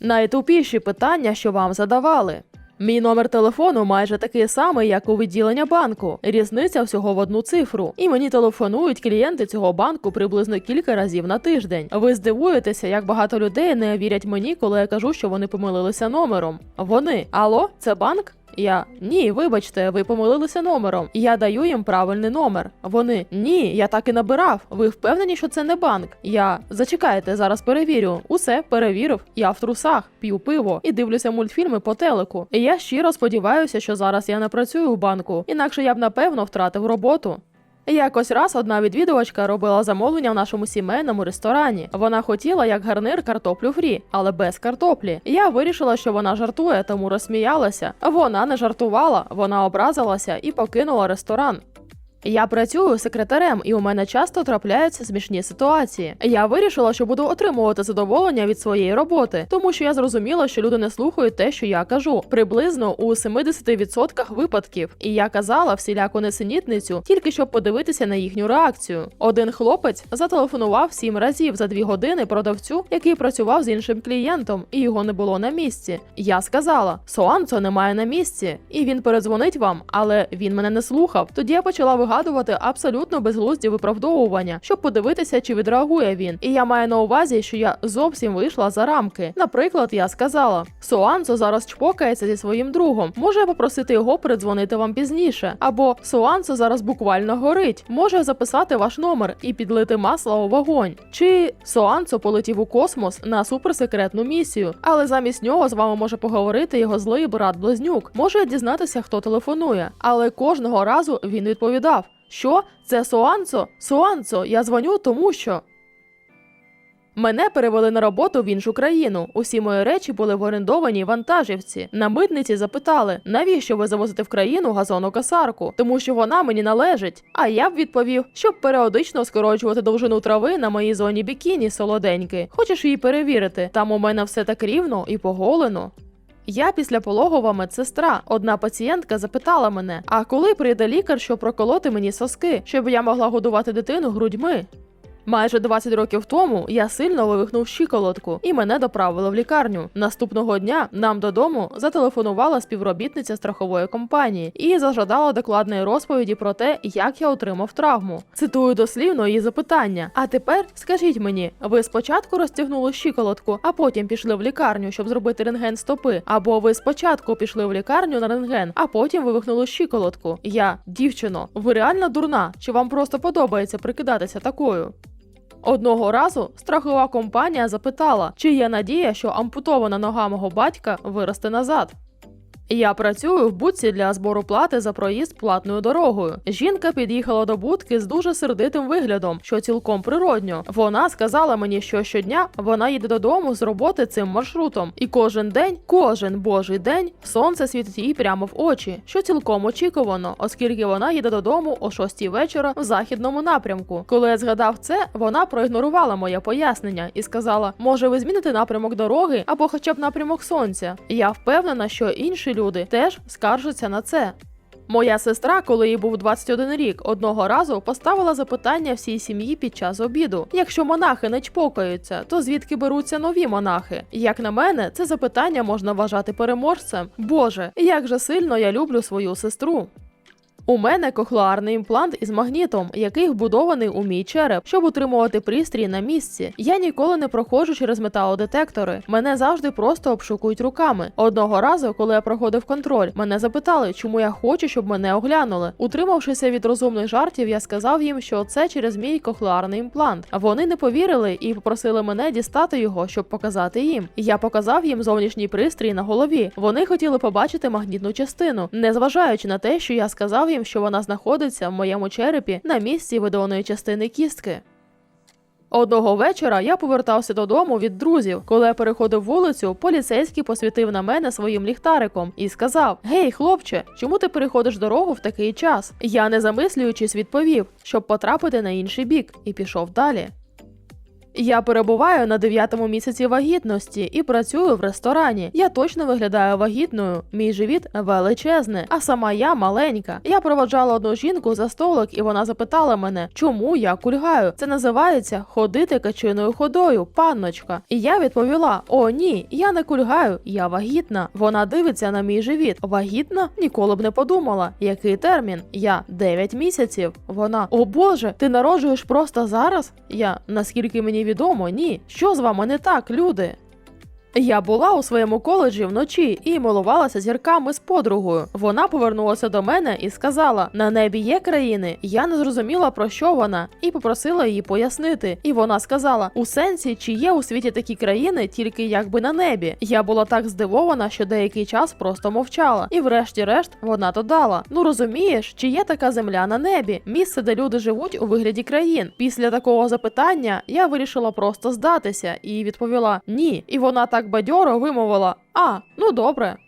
Найтупіші питання, що вам задавали. Мій номер телефону майже такий самий, як у відділення банку. Різниця всього в одну цифру. І мені телефонують клієнти цього банку приблизно кілька разів на тиждень. Ви здивуєтеся, як багато людей не вірять мені, коли я кажу, що вони помилилися номером. Вони, алло, це банк? Я ні, вибачте, ви помилилися номером. Я даю їм правильний номер. Вони ні, я так і набирав. Ви впевнені, що це не банк? Я зачекайте, зараз перевірю. Усе перевірив. Я в трусах, п'ю пиво і дивлюся мультфільми по телеку. Я щиро сподіваюся, що зараз я не працюю в банку, інакше я б напевно втратив роботу. Якось раз одна відвідувачка робила замовлення в нашому сімейному ресторані. Вона хотіла як гарнир картоплю фрі, але без картоплі. Я вирішила, що вона жартує, тому розсміялася. Вона не жартувала, вона образилася і покинула ресторан. Я працюю секретарем, і у мене часто трапляються смішні ситуації. Я вирішила, що буду отримувати задоволення від своєї роботи, тому що я зрозуміла, що люди не слухають те, що я кажу, приблизно у 70% випадків. І я казала всіляку несенітницю, тільки щоб подивитися на їхню реакцію. Один хлопець зателефонував сім разів за дві години продавцю, який працював з іншим клієнтом, і його не було на місці. Я сказала: Соанцо немає на місці, і він передзвонить вам, але він мене не слухав. Тоді я почала вигадувати абсолютно безглузді виправдовування, щоб подивитися, чи відреагує він. І я маю на увазі, що я зовсім вийшла за рамки. Наприклад, я сказала: Соанцо зараз чпокається зі своїм другом. Може попросити його передзвонити вам пізніше? Або Соанцо зараз буквально горить. Може записати ваш номер і підлити масла у вогонь. Чи Соанцо полетів у космос на суперсекретну місію, але замість нього з вами може поговорити його злий брат близнюк. Може дізнатися, хто телефонує, але кожного разу він відповідав. Що? Це Соанцо? Соанцо, я дзвоню, тому що. Мене перевели на роботу в іншу країну. Усі мої речі були в орендованій вантажівці. На митниці запитали, навіщо ви завозите в країну газонокосарку? Тому що вона мені належить. А я б відповів, щоб періодично скорочувати довжину трави на моїй зоні бікіні солоденьки. Хочеш її перевірити? Там у мене все так рівно і поголено. Я після пологова медсестра. Одна пацієнтка запитала мене: а коли прийде лікар, щоб проколоти мені соски, щоб я могла годувати дитину грудьми? Майже 20 років тому я сильно вивихнув щиколотку і мене доправили в лікарню. Наступного дня нам додому зателефонувала співробітниця страхової компанії і зажадала докладної розповіді про те, як я отримав травму. Цитую дослівно її запитання. А тепер скажіть мені, ви спочатку розтягнули щиколотку, а потім пішли в лікарню, щоб зробити рентген стопи, або ви спочатку пішли в лікарню на рентген, а потім вивихнули щиколотку. Я, дівчино, ви реально дурна? Чи вам просто подобається прикидатися такою? Одного разу страхова компанія запитала, чи є надія, що ампутована нога мого батька виросте назад. Я працюю в будці для збору плати за проїзд платною дорогою. Жінка під'їхала до будки з дуже сердитим виглядом, що цілком природньо. Вона сказала мені, що щодня вона їде додому з роботи цим маршрутом, і кожен день, кожен божий день, сонце світить їй прямо в очі, що цілком очікувано, оскільки вона їде додому о 6 вечора в західному напрямку. Коли я згадав це, вона проігнорувала моє пояснення і сказала: може, ви зміните напрямок дороги або хоча б напрямок сонця. Я впевнена, що інші люди теж скаржаться на це. Моя сестра, коли їй був 21 рік, одного разу поставила запитання всій сім'ї під час обіду: якщо монахи не чпокаються, то звідки беруться нові монахи? Як на мене, це запитання можна вважати переможцем. Боже, як же сильно я люблю свою сестру. У мене кохлеарний імплант із магнітом, який вбудований у мій череп, щоб утримувати пристрій на місці. Я ніколи не проходжу через металодетектори. Мене завжди просто обшукують руками. Одного разу, коли я проходив контроль, мене запитали, чому я хочу, щоб мене оглянули. Утримавшися від розумних жартів, я сказав їм, що це через мій кохлеарний імплант. Вони не повірили і попросили мене дістати його, щоб показати їм. Я показав їм зовнішній пристрій на голові. Вони хотіли побачити магнітну частину, незважаючи на те, що я сказав їм, що вона знаходиться в моєму черепі на місці виданої частини кістки. Одного вечора я повертався додому від друзів. Коли я переходив вулицю, поліцейський посвітив на мене своїм ліхтариком і сказав: Гей, хлопче, чому ти переходиш дорогу в такий час? Я, не замислюючись, відповів, щоб потрапити на інший бік, і пішов далі. Я перебуваю на дев'ятому місяці вагітності і працюю в ресторані. Я точно виглядаю вагітною. Мій живіт величезний, а сама я маленька. Я проводжала одну жінку за столик, і вона запитала мене, чому я кульгаю. Це називається ходити качиною ходою, панночка. І я відповіла: О, ні, я не кульгаю, я вагітна. Вона дивиться на мій живіт. Вагітна? Ніколи б не подумала. Який термін? Я 9 місяців. Вона, о Боже, ти народжуєш просто зараз? Я, наскільки мені відомо, ні. Що з вами не так, люди? Я була у своєму коледжі вночі і милувалася зірками з подругою. Вона повернулася до мене і сказала: на небі є країни. Я не зрозуміла про що вона, і попросила її пояснити. І вона сказала: у сенсі, чи є у світі такі країни, тільки якби на небі. Я була так здивована, що деякий час просто мовчала. І врешті-решт вона додала: Ну розумієш, чи є така земля на небі? Місце, де люди живуть у вигляді країн. Після такого запитання я вирішила просто здатися і відповіла ні. І вона так бадьоро вимовила: А, ну добре.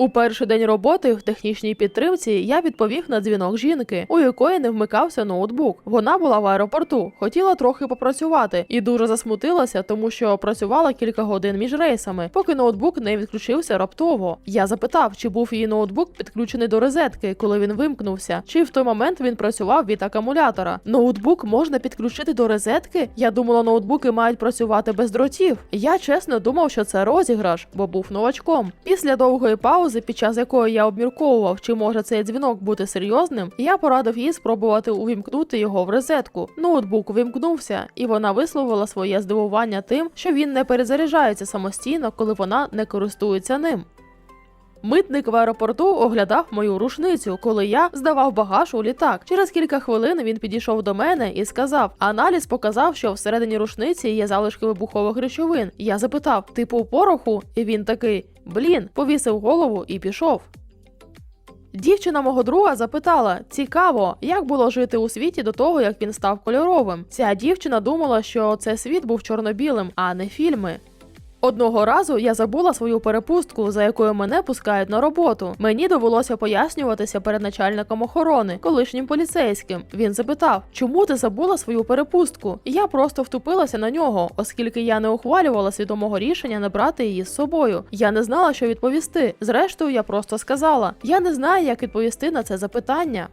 У перший день роботи в технічній підтримці я відповів на дзвінок жінки, у якої не вмикався ноутбук. Вона була в аеропорту, хотіла трохи попрацювати і дуже засмутилася, тому що працювала кілька годин між рейсами, поки ноутбук не відключився раптово. Я запитав, чи був її ноутбук підключений до розетки, коли він вимкнувся, чи в той момент він працював від акумулятора. Ноутбук можна підключити до розетки? Я думала, ноутбуки мають працювати без дротів. Я чесно думав, що це розіграш, бо був новачком. Після довгої паузи, під час якої я обмірковував, чи може цей дзвінок бути серйозним, я порадив їй спробувати увімкнути його в розетку. Ноутбук увімкнувся, і вона висловила своє здивування тим, що він не перезаряджається самостійно, коли вона не користується ним. Митник в аеропорту оглядав мою рушницю, коли я здавав багаж у літак. Через кілька хвилин він підійшов до мене і сказав: аналіз показав, що всередині рушниці є залишки вибухових речовин. Я запитав, типу пороху, і він такий: блін, повісив голову і пішов. Дівчина мого друга запитала: цікаво, як було жити у світі до того, як він став кольоровим. Ця дівчина думала, що це світ був чорно-білим, а не фільми. Одного разу я забула свою перепустку, за якою мене пускають на роботу. Мені довелося пояснюватися перед начальником охорони, колишнім поліцейським. Він запитав, чому ти забула свою перепустку? Я просто втупилася на нього, оскільки я не ухвалювала свідомого рішення не брати її з собою. Я не знала, що відповісти. Зрештою, я просто сказала: я не знаю, як відповісти на це запитання.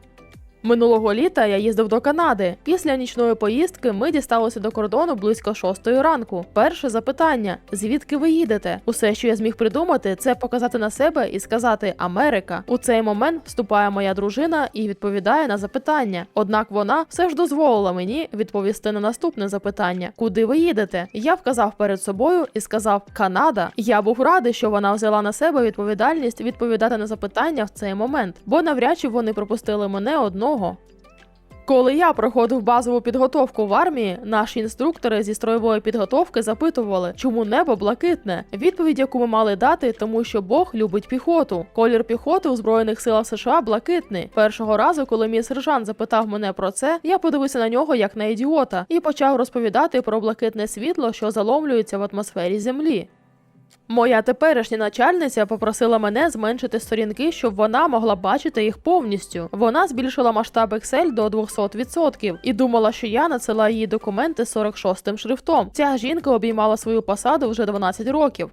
Минулого літа я їздив до Канади. Після нічної поїздки ми дісталися до кордону близько шостої ранку. Перше запитання: звідки ви їдете? Усе, що я зміг придумати, це показати на себе і сказати Америка. У цей момент вступає моя дружина і відповідає на запитання. Однак вона все ж дозволила мені відповісти на наступне запитання: куди ви їдете? Я вказав перед собою і сказав Канада. Я був радий, що вона взяла на себе відповідальність відповідати на запитання в цей момент, бо навряд чи вони пропустили мене одного. Коли я проходив базову підготовку в армії, наші інструктори зі строєвої підготовки запитували, чому небо блакитне. Відповідь, яку ми мали дати, тому що Бог любить піхоту. Колір піхоти у збройних силах США блакитний. Першого разу, коли мій сержант запитав мене про це, я подивився на нього як на ідіота і почав розповідати про блакитне світло, що заломлюється в атмосфері Землі. Моя теперішня начальниця попросила мене зменшити сторінки, щоб вона могла бачити їх повністю. Вона збільшила масштаб Excel до 200% і думала, що я надсилаю їй документи 46-м шрифтом. Ця жінка обіймала свою посаду вже 12 років.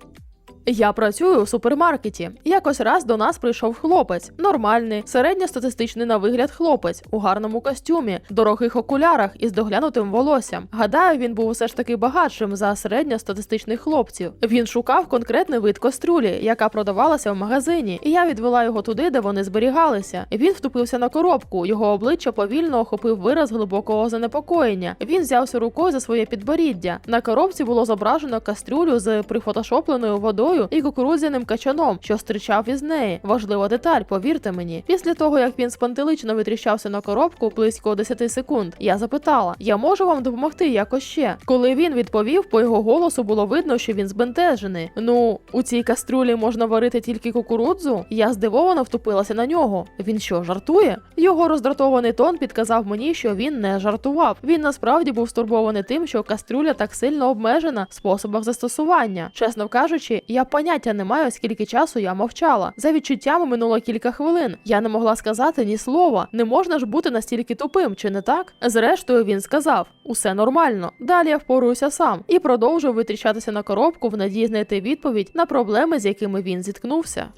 Я працюю у супермаркеті. Якось раз до нас прийшов хлопець, нормальний, середньостатистичний на вигляд хлопець у гарному костюмі, дорогих окулярах із доглянутим волоссям. Гадаю, він був усе ж таки багатшим за середньостатистичних хлопців. Він шукав конкретний вид кастрюлі, яка продавалася в магазині, і я відвела його туди, де вони зберігалися. Він втупився на коробку. Його обличчя повільно охопив вираз глибокого занепокоєння. Він взявся рукою за своє підборіддя. На коробці було зображено кастрюлю з прифотошопленою водою і кукурудзяним качаном, що стирчав із неї. Важлива деталь, повірте мені. Після того, як він спантеличено витріщався на коробку близько 10 секунд, я запитала: я можу вам допомогти якось ще? Коли він відповів, по його голосу було видно, що він збентежений. Ну, у цій кастрюлі можна варити тільки кукурудзу. Я здивовано втупилася на нього. Він що, жартує? Його роздратований тон підказав мені, що він не жартував. Він насправді був стурбований тим, що кастрюля так сильно обмежена в способах застосування. Чесно кажучи, я Поняття не маю, скільки часу я мовчала. За відчуттями минуло кілька хвилин. Я не могла сказати ні слова. Не можна ж бути настільки тупим, чи не так? Зрештою, він сказав: усе нормально. Далі я впоруюся сам і продовжив витріщатися на коробку в надії знайти відповідь на проблеми, з якими він зіткнувся.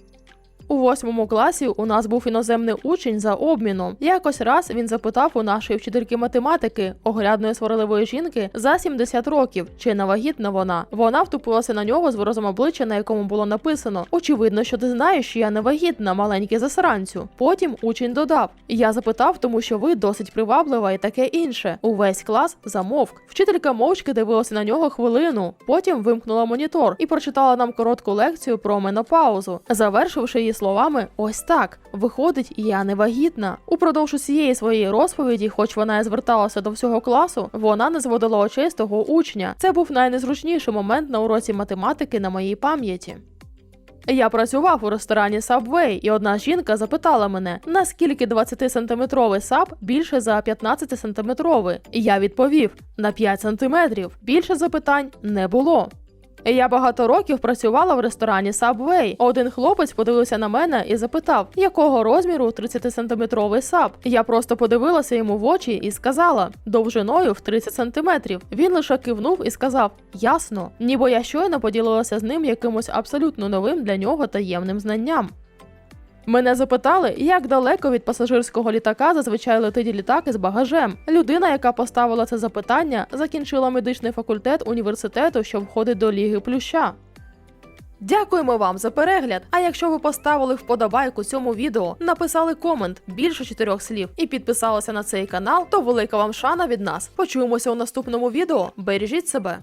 У восьмому класі у нас був іноземний учень за обміном. Якось раз він запитав у нашої вчительки математики, оглядної сварливої жінки за 70 років, чи не вагітна вона. Вона втупилася на нього з виразом обличчя, на якому було написано: Очевидно, що ти знаєш, що я не вагітна, маленький засранцю. Потім учень додав: Я запитав, тому що ви досить приваблива і таке інше. Увесь клас замовк. Вчителька мовчки дивилася на нього хвилину. Потім вимкнула монітор і прочитала нам коротку лекцію про менопаузу, завершивши її словами: ось так. Виходить, я не вагітна. Упродовж усієї своєї розповіді, хоч вона і зверталася до всього класу, вона не зводила очей з того учня. Це був найнезручніший момент на уроці математики на моїй пам'яті. Я працював у ресторані Subway, і одна жінка запитала мене, наскільки 20-сантиметровий саб більше за 15-сантиметровий. Я відповів на 5 сантиметрів. Більше запитань не було. Я багато років працювала в ресторані Subway. Один хлопець подивився на мене і запитав, якого розміру 30-сантиметровий саб. Я просто подивилася йому в очі і сказала довжиною в 30 сантиметрів. Він лише кивнув і сказав: Ясно, ніби я щойно поділилася з ним якимось абсолютно новим для нього таємним знанням. Мене запитали, як далеко від пасажирського літака зазвичай летить літак із багажем. Людина, яка поставила це запитання, закінчила медичний факультет університету, що входить до Ліги Плюща. Дякуємо вам за перегляд. А якщо ви поставили вподобайку цьому відео, написали комент більше чотирьох слів і підписалися на цей канал, то велика вам шана від нас. Почуємося у наступному відео. Бережіть себе.